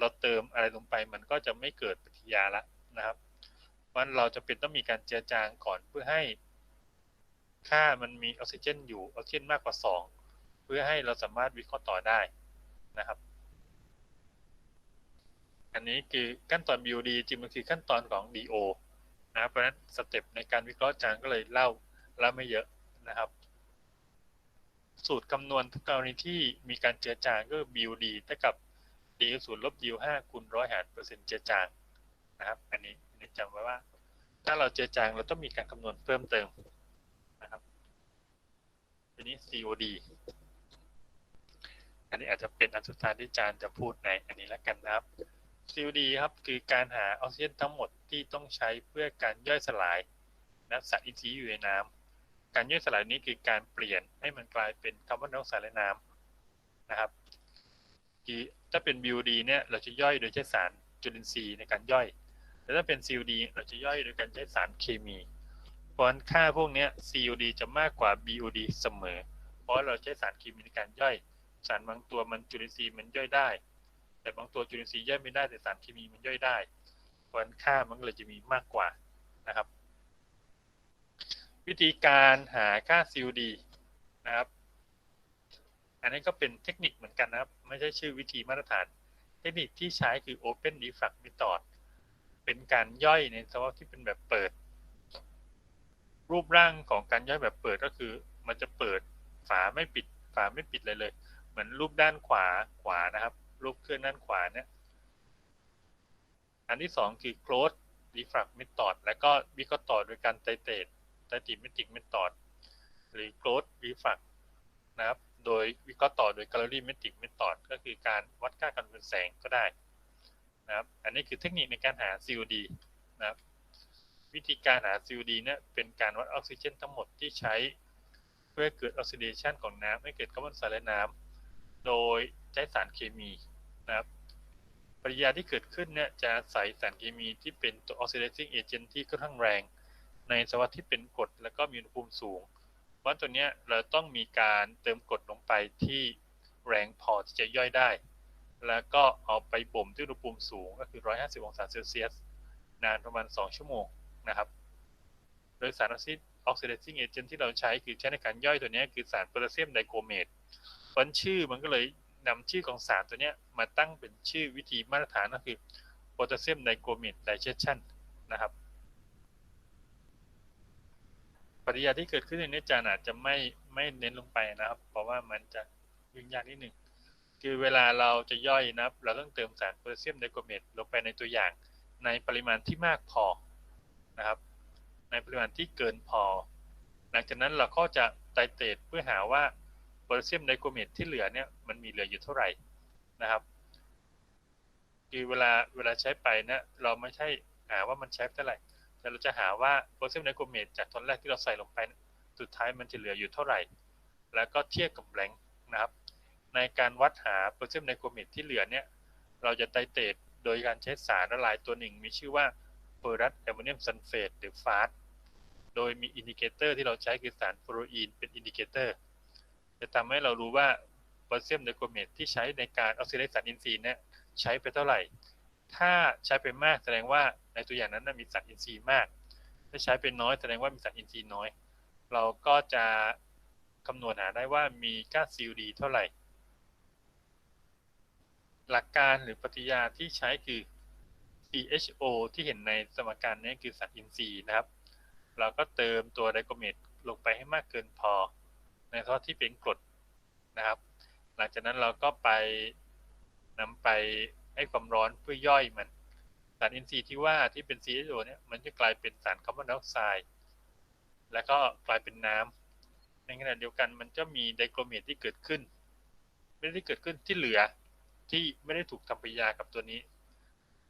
เราเติมอะไรลงไปมันก็จะไม่เกิดปฏิกิริยาละนะครับเพราะฉะนั้นเราจะเป็นต้องมีการเจือจางก่อนเพื่อให้ค่ามันมีออกซิเจนอยู่ออกซิเจนมากกว่า 2 เพื่อให้เราสามารถวิเคราะห์ต่อได้นะครับ อันนี้คือขั้นตอน BOD จริงมันคือขั้นตอนของ DO นะเพราะฉะนั้นสเต็ปในการวิเคราะห์จางก็เลยเล่าเล่าไม่เยอะนะครับ สูตรคำนวณกรณีที่มีการเจือจางก็ BOD เท่ากับ D ศูนย์ลบ D ห้าคูณร้อยหารเปอร์เซ็นต์เจือจางนะครับ อันนี้จำไว้ว่า ถ้าเราเจือจางเราต้องมีการคำนวณเพิ่มเติมนะครับทีนี้ COD อันนี้อาจจะเป็นอันสุดท้ายที่อาจารย์จะพูดในอันนี้แล้วกันนะครับ COD ครับคือการหาออกซิเจนทั้งหมดที่ต้องใช้เพื่อการย่อยสลายนะสารอินทรีย์อยู่ในน้ำการย่อยสลายนี้คือการเปลี่ยนให้มันกลายเป็นคาร์บอนไดออกไซด์และน้ำนะครับ คือถ้าเป็น BUD เนี่ยเราจะย่อยโดยใช้สารจุลินทรีย์ในการย่อย แต่ถ้าเป็น COD เราจะย่อยโดยการใช้สารเคมี เพราะนั้นค่าพวกนี้ COD จะมากกว่า BUD เสมอ เพราะเราใช้สารเคมีในการย่อย สารบางตัวมันจุลินทรีย์มันย่อยได้ แต่บางตัวจุลินทรีย์ย่อยไม่ได้แต่สารเคมีมันย่อยได้ เพราะนั้นค่ามันเลยจะมีมากกว่านะครับ วิธีการหาค่า COD นะครับ อันนี้ก็เป็นเทคนิคเหมือนกันนะครับ ไม่ใช่ชื่อวิธีมาตรฐาน เทคนิคที่ใช้คือ Open Reflux Method เป็นการย่อยในสภาที่เป็นแบบเปิด รูปร่างของการย่อยแบบเปิดก็คือ มันจะเปิดฝาไม่ปิด ฝาไม่ปิดเลยเลย เหมือนรูปด้านขวาขวานะครับ รูปเคลื่อนด้านขวาเนี่ยอันที่สองคือ close reflux method แล้วก็วิเคราะห์ต่อโดยการไตเตดไตติเมติกเมธอดหรือ close reflux นะครับ โดยวิเคราะห์ต่อโดย calorimetric method ก็คือการวัดค่าการเปลี่ยนแสงก็ได้นะครับ อันนี้คือเทคนิคในการหา COD นะครับ วิธีการหา COD เนี่ยเป็นการวัดออกซิเจนทั้งหมดที่ใช้ เพื่อเกิดออกซิเดชันของน้ำให้เกิดคาร์บอนไซด์และน้ำโดยใช้สารเคมีนะครับปริยาที่เกิดขึ้นเนี่ยจะใส่สารเคมีที่เป็นตัว oxidizing agent ที่ค่อนข้างแรง ในสภาวะที่เป็นกรดแล้วก็มีอุณหภูมิสูง เพราตัวเนี้ยเราต้องมีการเติมกรดลงไปที่แรงพอที่จะย่อยได้ แล้วก็เอาไปบ่มที่อุณหภูมิสูงก็คือ 150 องศาเซลเซียส นานประมาณ 2 ชั่วโมงนะครับ โดยสารออกซิ oxidizing agent ที่เราใช้คือใช้ในการย่อยตัวนี้คือสารโพแทสเซียมไดโครเมตเพราะชื่อมันก็เลยนำชื่อของสารตัวนี้มาตั้งเป็นชื่อวิธีมาตรฐานก็คือโพแทสเซียมไดโครเมตไดเจชันนะครับ ปฏิกิริยาที่เกิดขึ้นในนี้จารย์อาจจะไม่ไม่เน้นลงไปนะครับ เพราะว่ามันจะยุ่งยากนิดหนึ่งคือเวลาเราจะย่อยนะครับ เราต้องเติมสารโพแทสเซียมไดโครเมตลงไปในตัวอย่าง ในปริมาณที่มากพอนะครับ ในปริมาณที่เกินพอ หลังจากนั้นเราก็จะไตเตรตเพื่อหาว่าโพแทสเซียมไดโครเมตที่เหลือเนี่ยมันมีเหลืออยู่เท่าไหร่นะครับคือเวลาเวลาใช้ไปนะเราไม่ใช่หาว่ามันใช้เท่าไหร่ แต่เราจะหาว่าโพแทสเซียมไดโครเมตจากตอนแรกที่เราใส่ลงไป สุดท้ายมันจะเหลืออยู่เท่าไหร่ แล้วก็เทียบกับแบงค์นะครับ ในการวัดหาโพแทสเซียมไดโครเมตที่เหลือเนี่ย เราจะไตเตรตโดยการใช้สารละลายตัวหนึ่ง มีชื่อว่าเฟอรัสแอมโมเนียมซัลเฟตหรือฟาสโดยมีอินดิเคเตอร์ที่เราใช้คือสารฟลูออรีนเป็นอินดิเคเตอร์ จะทำให้เรารู้ว่าโพแทสเซียมไดโครเมตที่ใช้ในการออกซิไดซ์สารอินทรีย์เนี่ยใช้ไปเท่าไหร่ ถ้าใช้ไปมากแสดงว่าในตัวอย่างนั้นมีสารอินทรีย์มาก ถ้าใช้ไปน้อยแสดงว่ามีสารอินทรีย์น้อย เราก็จะคำนวณหาได้ว่ามีค่า COD เท่าไหร่ หลักการหรือปฏิยาที่ใช้คือ CHO ที่เห็นในสมการนี้คือสารอินทรีย์นะครับ เราก็เติมตัวไดโครเมตลงไปให้มากเกินพอ ในท่อที่เป็นกรดนะครับ หลังจากนั้นเราก็ไปนำไป ให้ความร้อนเพื่อย่อยมัน สารอินทรีย์ที่ว่าที่เป็น CHO เนี่ยมันจะกลายเป็นสารคาร์บอนไดออกไซด์แล้วก็กลายเป็นน้ำในขณะเดียวกันมันจะมีไดโครเมตที่เกิดขึ้น ไม่ได้เกิดขึ้นที่เหลือที่ไม่ได้ถูกทำปฏิกิริยากับตัวนี้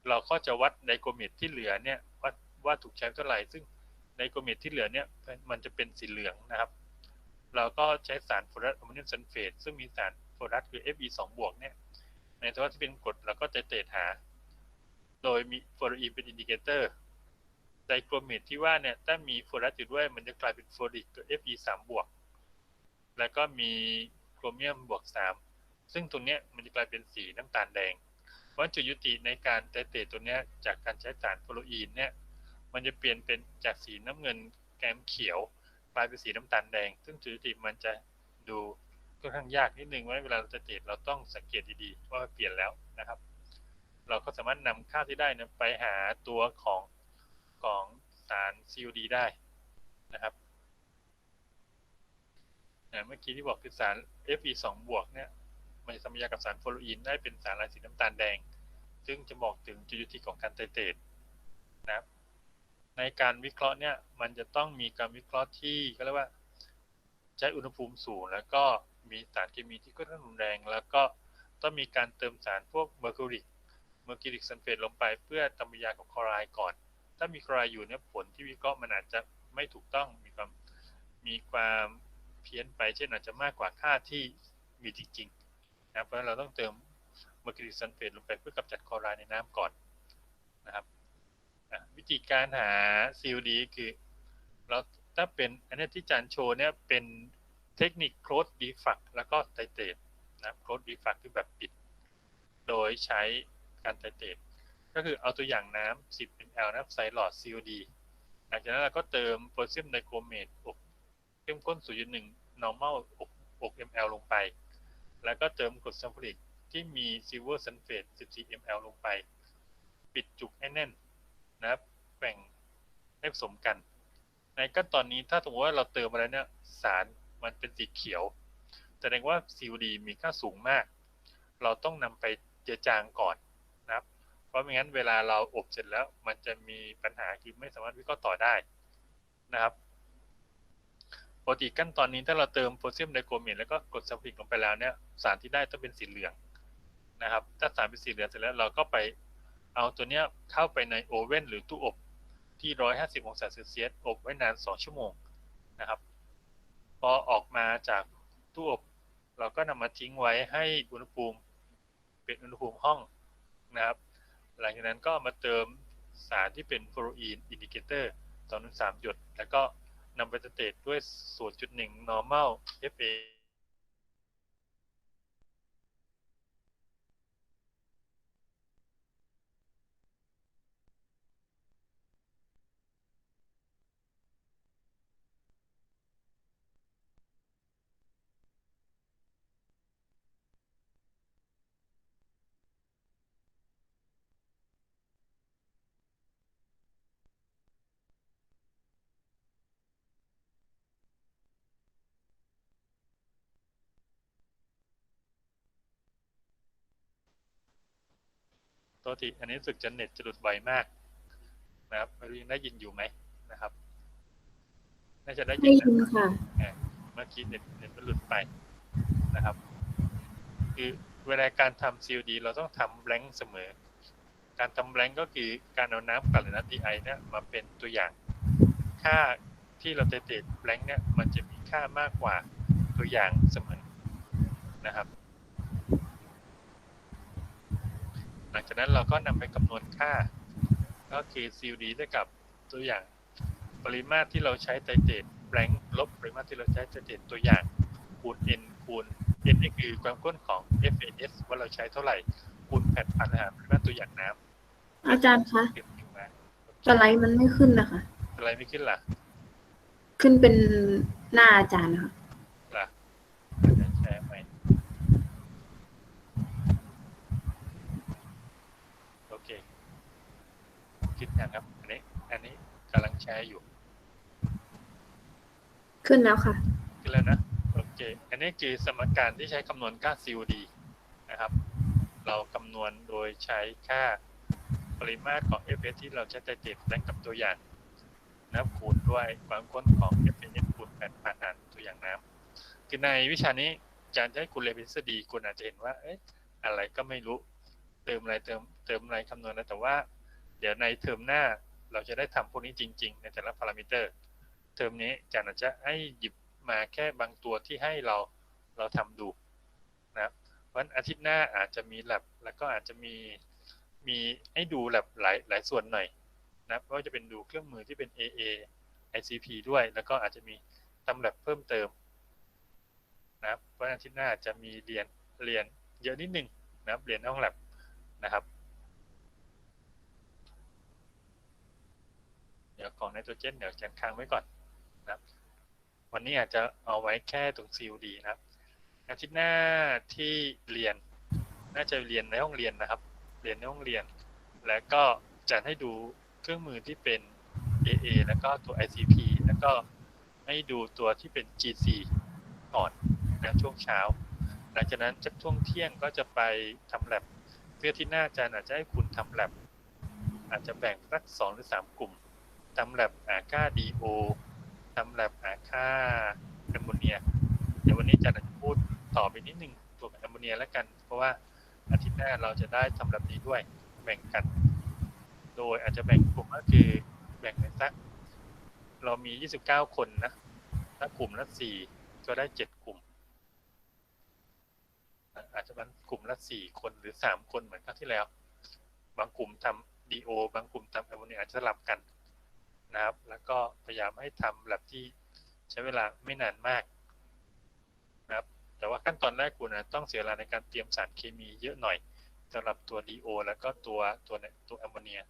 เราก็จะวัดไดโครเมตที่เหลือเนี่ยว่าว่าถูกใช้เท่าไหร่ซึ่งไดโครเมตที่เหลือเนี่ยมันจะเป็นสีเหลืองนะครับ เราก็ใช้สารฟลูออรัสอมโมเนียมซัลเฟตซึ่งมีสารฟลูออรัสคือ Fe 2 บวกเนี่ย ในสภาวที่เป็นกรดเราก็จะเตดหา โดยมีฟลูออรีนเป็นอินดิเคเตอร์ไดโครเมตที่ว่าเนี่ยถ้ามีฟลูออรัสอยู่ด้วย มันจะกลายเป็นฟลูออริกคือ Fe 3บวก แล้วก็มีโครเมียมบวก 3 ซึ่งตรงเนี้ยมันจะกลายเป็นสีน้ำตาลแดงเพราะจุดยุติในการไตเตตตัวเนี้ยจากการใช้สารโฟลูอีนเนี่ยมันจะเปลี่ยนเป็นจากสีน้ำเงินแกมเขียวกลายเป็นสีน้ำตาลแดง ซึ่งจุดยุติมันจะดู ค่อนข้างยากนิดนึงว่าเวลาเราจะเตตเราต้องสังเกตดีๆว่าเปลี่ยนแล้วนะครับ เราก็สามารถนำค่าที่ได้นะไปหาตัวของของสาร COD ได้นะครับเมื่อกี้ที่บอกคือสาร Fe 2 บวกเนี่ยมันจะสมยากับสารโฟลูอีนได้เป็นสารลายสีน้ำตาลแดง ซึ่งจะบอกถึงจุดยุติของการไตเตตนะครับในการวิเคราะห์เนี่ยมันจะต้องมีการวิเคราะห์ที่ก็เรียกว่า ใช้อุณหภูมิสูงแล้วก็ มีสารเคมีที่ค่อนข้างรุนแรง แล้วก็ต้องมีการเติมสารพวกเมอร์คิวริกเมอร์คิวริกซัลเฟตลงไปเพื่อทำยากับคลอไรด์ก่อน ถ้ามีคลอไรด์อยู่เนี่ยผลที่วิเคราะห์มันอาจจะไม่ถูกต้องมีความมีความเพี้ยนไป เช่นอาจจะมากกว่าค่าที่มีจริงๆนะเพราะฉะนั้นเราต้องเติมเมอร์คิวริกซัลเฟตลงไปเพื่อกำจัดคลอไรด์ในน้ำก่อนนะครับวิธีการหา COD คือเราถ้าเป็นอันนี้ที่จานโชว์เนี่ยเป็น เทคนิคโคลดดีฟักแล้วก็ไตเตตนะโคลดดีฟักคือแบบปิด โดยใช้การไตเตตก็คือเอาตัวอย่างน้ำ10 ml นะครับใส่หลอด COD หลังจากนั้นเราก็เติมโพแทสเซียมไดโครเมตอบเข้มข้น 0.1 normal 6 ml ลงไป แล้วก็เติมกรดซัลฟูริกที่มีซิลเวอร์ซัลเฟต 14 ml ลงไป ปิดจุกให้แน่นนะครับแบ่งให้ผสมกัน ในขั้นตอนนี้ถ้าสมมติว่าเราเติมอะไรเนี่ยสาร มันเป็นสีเขียว แสดงว่า COD มีค่าสูงมาก เราต้องนำไปเจือจางก่อนนะครับ เพราะไม่งั้นเวลาเราอบเสร็จแล้ว มันจะมีปัญหาคือไม่สามารถวิเคราะห์ต่อได้นะครับปกติขั้นตอนนี้ถ้าเราเติมโพแทสเซียมไดโครเมตแล้วก็กดซัลฟูริกลงไปแล้วเนี่ยสารที่ได้ต้องเป็นสีเหลืองนะครับ ถ้าสารเป็นสีเหลืองเสร็จแล้วเราก็ไปเอาตัวเนี้ยเข้าไปในโอเว่นหรือตู้อบที่ 150 องศาเซลเซียสอบไว้นาน 2 ชั่วโมงนะครับ จากตู้อบเราก็นำมาทิ้งไว้ให้อุณหภูมิ เป็นอุณหภูมิห้องนะครับ หลังจากนั้นก็มาเติมสารที่เป็นฟลูอรีนอินดิเคเตอร์2-3หยด แล้วก็นำไปสเตตด้วย 0.1 normal FA ตัวทีอันนี้รู้สึกจะเน็ตจะหลุดบ่อยมากนะครับไม่รู้ยังได้ยินอยู่ไหมนะครับ น่าจะได้ยิได้นยินนะค่ะอ่าเมื่อกี้เน็ตเน็ตมันหลุดไปนะครับ คือเวลาการทำ COD เราต้องทำแบงค์เสมอ การทำแบงค์ก็คือการเอาน้ำกับหรือน้ำ DI เนี่ยมาเป็นตัวอย่าง ค่าที่เราจะเตดแบงค์เนี่ยมันจะมีค่ามากกว่าตัวอย่างเสมอนะครับ หลังจากนั้นเราก็นำไปคำนวณค่า ก็คือ COD เท่ากับตัวอย่างปริมาตรที่เราใช้ไตรเตรดแบงค์ลบปริมาตรที่เราใช้ไตรเตรดตัวอย่างคูณ n คูณ n นี่คือความข้นของ FAS ว่าเราใช้เท่าไหร่คูณแผ่นพันหารปริมาตรตัวอย่างน้อาจารย์คะำเก็บขึ้นมาสไลด์มันไม่ขึ้นนะคะอะไรไม่ขึ้นล่ะ ขึ้นเป็นหน้าอาจารย์นะคะล่ะอาจารย์แชร์ไหมโอเค คิดยังครับ อันนี้ อันนี้กำลังแชร์อยู่ ขึ้นแล้วค่ะ ขึ้นแล้วนะโอเคอันนี้คือสมการที่ใช้คำนวณค่า COD นะครับ เราคำนวณโดยใช้ค่าปริมาตรของ FS ที่เราใช้ไตรเตรดแบงกับตัวอย่างนะครับคูณด้วยความข้นของ FS คูณแผ่นผ่านหารตัวอย่างน้ำคือในวิชานี้อาจารย์จะให้คุณเรียนเป็นทฤษฎีคุณอาจจะเห็นว่าเอ๊ะอะไรก็ไม่รู้เติมอะไรเติมเติมอะไรคำนวณนะแต่ว่า เดี๋ยวในเทอมหน้า เราจะได้ทำพวกนี้จริง ๆ ในแต่ละพารามิเตอร์ เทอมนี้อาจารย์อาจจะให้หยิบมาแค่บางตัวที่ให้เราเราทำดูนะครับวันอาทิตย์หน้าอาจจะมีแลบแล้วก็อาจจะมีมีให้ดูแลบหลายหลายส่วนหน่อยนะเพราะว่าจะเป็นดูเครื่องมือที่เป็น AA ICP ด้วย แล้วก็อาจจะมีทำแลบเพิ่มเติมนะครับวันอาทิตย์หน้าจะมีเรียนเรียนเยอะนิดนึงนะเรียนห้องแลบนะครับ ดี๋ยวของไนโตรเจนเดี๋ยวจะค้างไว้ก่อนนะครับ วันนี้อาจจะเอาไว้แค่ตรง COD นะครับ อาทิตย์หน้าที่เรียน น่าจะเรียนในห้องเรียนนะครับ เรียนในห้องเรียน แล้วก็จะให้ดูเครื่องมือที่เป็น AA แล้วก็ตัว ICP แล้วก็ให้ดูตัวที่เป็น GC ก่อนนะช่วงเช้า หลังจากนั้นจากช่วงเที่ยงก็จะไปทำแลบเพื่อที่หน้าอาจารย์อาจจะให้คุณทำแลบอาจจะแบ่งสักสองหรือสามกลุ่ม ทำแลบอาค่า DO ทำแลบอาค่าแอมโมเนีย เดี๋ยววันนี้จารย์อาจะพูดต่อไปนิดนึงตัวแอมโมเนียแล้วกัน เพราะว่าอาทิตย์หน้าเราจะได้ทำแบบนี้ด้วยแบ่งกัน โดยอาจจะแบ่งกลุ่มก็คือแบ่งเป็นสักเรามี 29 คนนะถ้ากลุ่มละสี่ก็ได้ 7 กลุ่ม อาจจะเป็นกลุ่มละสี่คนหรือ 3 คนเหมือนครั้งที่แล้ว บางกลุ่มทำ DO บางกลุ่มทำแอมโมเนียอาจจะสลับกัน นะครับ แล้วก็พยายามให้ทำแบบที่ใช้เวลาไม่นานมากนะครับ แต่ว่าขั้นตอนแรกคุณนะต้องเสียเวลาในการเตรียมสารเคมีเยอะหน่อยสำหรับตัว DO แล้วก็ตัวตัวตัวแอมโมเนีย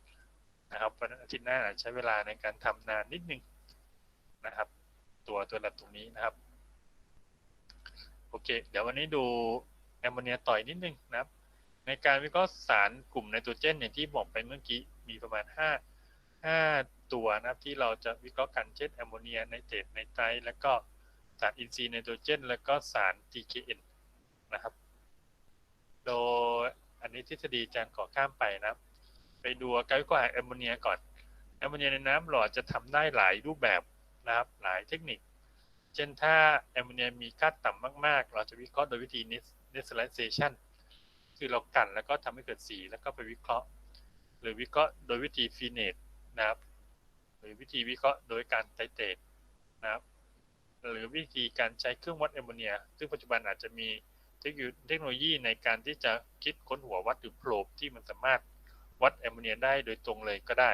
นะครับเพราะนั้นอาทิตย์หน้าใช้เวลาในการทำนานนิดนึงนะครับ ตัวตัวแลบตรงนี้นะครับ โอเค เดี๋ยววันนี้ดูแอมโมเนียต่อยนิดนึงนะครับ ในการวิเคราะห์สารกลุ่มไนโตรเจนอย่างที่บอกไปเมื่อกี้มีประมาณ 5 5 ตัวนะครับที่เราจะวิเคราะห์กันเช่นแอมโมเนียไนเตรตไนไตรแล้วก็สารอินทรีย์ไนโตรเจน แล้วก็สาร TKN นะครับ โดยอันนี้ทฤษฎีจารย์ขอข้ามไปนะครับ ไปดูการวิเคราะห์แอมโมเนียก่อนแอมโมเนียในน้ำหล่อจะทำได้หลายรูปแบบนะครับหลายเทคนิค เช่นถ้าแอมโมเนียมีค่าต่ำมาก ๆ เราจะวิเคราะห์โดยวิธี neutralization คือเรากันแล้วก็ทำให้เกิดสีแล้วก็ไปวิเคราะห์ หรือวิเคราะห์โดยวิธีฟีเนตนะครับ หรือวิธีวิเคราะห์โดยการไตเตตนะครับหรือวิธีการใช้เครื่องวัดแอมโมเนีย ซึ่งปัจจุบันอาจจะมีเทคโนโลยีในการที่จะคิดค้นหัววัดหรือโพรบที่มันสามารถวัดแอมโมเนียได้โดยตรงเลยก็ได้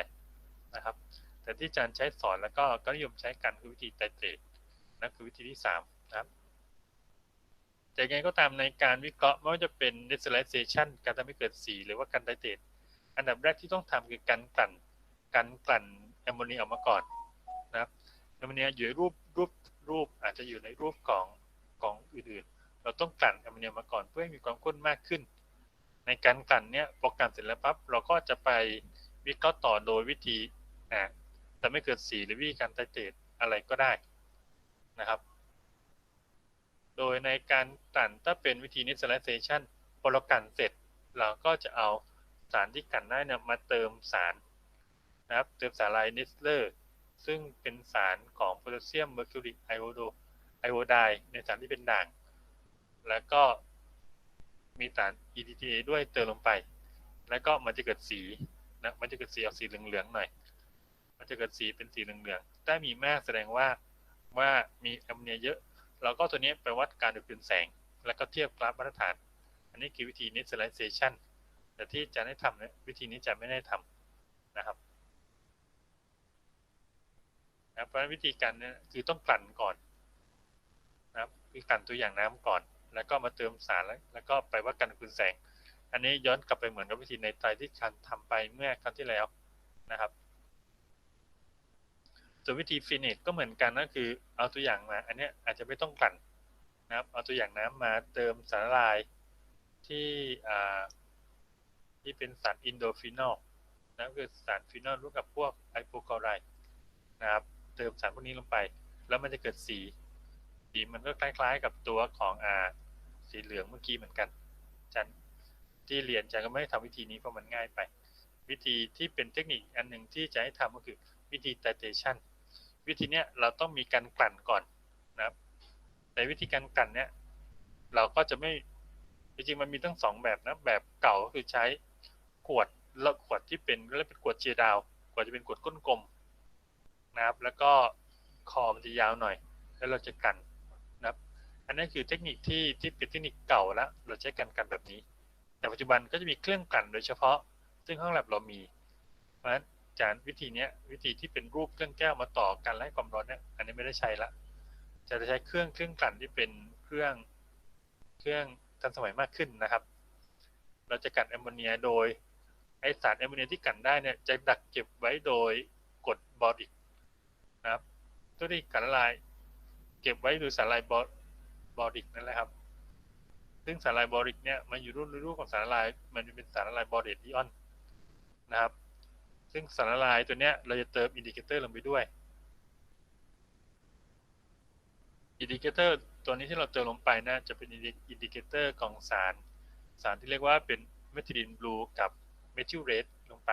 นะครับ แต่ที่อาจารย์ใช้สอนแล้วก็ก็นิยมใช้กันคือวิธีไตเตตนั่นคือวิธีที่สามนะครับแต่ยังไงก็ตามในการวิเคราะห์ไม่ว่าจะเป็น neutralization การทำให้เกิดสีหรือว่าการไตเตตอันดับแรกที่ต้องทำคือการกลั่นการกลั่น แอมโมเนียออกมาก่อนนะครับแอมโมเนียอยู่ในรูปรูปรูปอาจจะอยู่ในรูปของของอื่นๆ เราต้องกลั่นแอมโมเนียมาก่อนเพื่อให้มีความข้นมากขึ้น ในการกลั่นเนี่ยพอกลั่นเสร็จแล้วปั๊บเราก็จะไปวิเคราะห์ต่อโดยวิธีอ่าแต่ไม่เกิดสีหรือวิธีการไตเตตอะไรก็ได้นะครับ โดยในการกลั่นถ้าเป็นวิธี neutralization พอเรากลั่นเสร็จ เราก็จะเอาสารที่กลั่นได้เนี่ยมาเติมสาร นะครับเติมสารลายนิสเลอร์ซึ่งเป็นสารของโพแทสเซียมเมอร์คิวริกไอโอโดไอโอไดในสารที่เป็นด่าง แล้วก็มีสาร EDTA ด้วยเติมลงไป แล้วก็มันจะเกิดสีนะมันจะเกิดสีออกสีเหลืองๆหน่อย มันจะเกิดสีเป็นสีเหลืองๆถ้ามีมากแสดงว่าว่ามีแอมโมเนียเยอะ เราก็ตัวนี้ไปวัดการดูดกลืนแสง แล้วก็เทียบกราฟมาตรฐาน อันนี้คือวิธี neutralization แต่ที่จะได้ทำเนี่ยวิธีนี้จะไม่ได้ทำนะครับ นะเพราะฉะนั้นวิธีการเนี่ยคือต้องกลั่นก่อนนะครับคือกลั่นตัวอย่างน้ำก่อน แล้วก็มาเติมสารแล้วแล้วก็ไปวัดการดูดกลืนแสง อันนี้ย้อนกลับไปเหมือนกับวิธีในไตที่คันทำไปเมื่อครั้งที่แล้วนะครับส่วนวิธีฟินิชก็เหมือนกันก็คือเอาตัวอย่างมา อันนี้อาจจะไม่ต้องกลั่นนะครับ เอาตัวอย่างน้ำมาเติมสารละลายที่อ่าที่เป็นสารอินโดฟินอลนะคือสารฟินอลร่วมกับพวกไอโปคลอไรด์นะครับ เติมสารพวกนี้ลงไป แล้วมันจะเกิดสี สีมันก็คล้าย ๆ กับตัวของอ่าสีเหลืองเมื่อกี้เหมือนกันจันที่เรียนจันก็ไม่ได้ทำวิธีนี้เพราะมันง่ายไป วิธีที่เป็นเทคนิคอันหนึ่งที่จะให้ทำก็คือวิธี titration วิธีเนี้ยเราต้องมีการกลั่นก่อนนะครับแต่วิธีการกลั่นเนี้ยเราก็จะไม่จริงๆมันมีทั้งสองแบบนะแบบเก่าก็คือใช้ขวดแล้วขวดที่เป็นเรียกเป็นขวดเจดาว ขวดจะเป็นขวดก้นกลม นะครับ แล้วก็คอมันจะยาวหน่อย แล้วเราจะกันนะครับ อันนี้คือเทคนิคที่ที่เป็นเทคนิคเก่าแล้ว เราใช้กันกันแบบนี้ แต่ปัจจุบันก็จะมีเครื่องกันโดยเฉพาะ ซึ่งห้องแลบเรามี เพราะฉะนั้นจานวิธีนี้วิธีที่เป็นรูปเครื่องแก้วมาต่อกันไล่ความร้อนเนี่ยอันนี้ไม่ได้ใช้ละ จะใช้เครื่องเครื่องกลั่นที่เป็นเครื่องเครื่องทันสมัยมากขึ้นนะครับ เราจะกันแอมโมเนียโดยไอสารแอมโมเนียที่กันได้เนี่ยจะดักเก็บไว้โดยกดบอริก นะครับตัวที่กันละลายเก็บไว้โดยสารละลายบอบอริกนั่นแหละครับ ซึ่งสารละลายบอริกเนี่ยมันอยู่รุ่นรุ่นของสารละลาย มันเป็นสารละลายบอเรตอิออนนะครับ ซึ่งสารละลายตัวเนี้ยเราจะเติมอินดิเคเตอร์ลงไปด้วยอินดิเคเตอร์ตัวนี้ที่เราเติมลงไปนะจะเป็นอินดิเคเตอร์ของสาร สารที่เรียกว่าเป็นเมทิลินบลูกับเมทิลเรดลงไป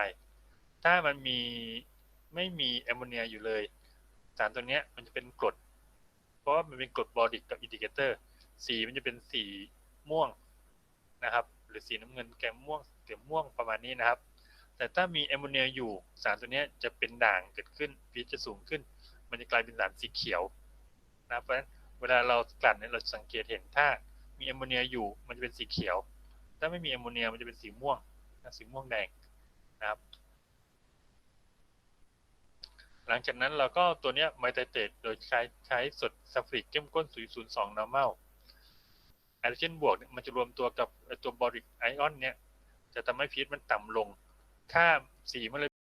ถ้ามันมีไม่มีแอมโมเนียอยู่เลย สารตัวเนี้ยมันจะเป็นกรด เพราะว่ามันเป็นกรดบอดิกกับอินดิเคเตอร์ สีมันจะเป็นสีม่วงนะครับ หรือสีน้ำเงินแกมม่วงเสียม่วงประมาณนี้นะครับ แต่ถ้ามีแอมโมเนียอยู่สารตัวเนี้ยจะเป็นด่างเกิดขึ้นพีจะสูงขึ้น มันจะกลายเป็นสารสีเขียวนะครับเพราะฉะนั้นเวลาเรากลั่นเนี่ยเราสังเกตเห็นถ้ามีแอมโมเนียอยู่มันจะเป็นสีเขียว ถ้าไม่มีแอมโมเนียมันจะเป็นสีม่วงนะสีม่วงแดงนะครับ หลังจากนั้นเราก็ตัวเนี้ยไมไตเตตโดยใช้ใช้สดซัลฟริกเข้มข้น002 normal ไอโดรเจนบวกเนี่ยมันจะรวมตัวกับตัวบอริกไอออนเนี่ยจะทำให้พีชมันต่ำลง ค่าสีมันเลย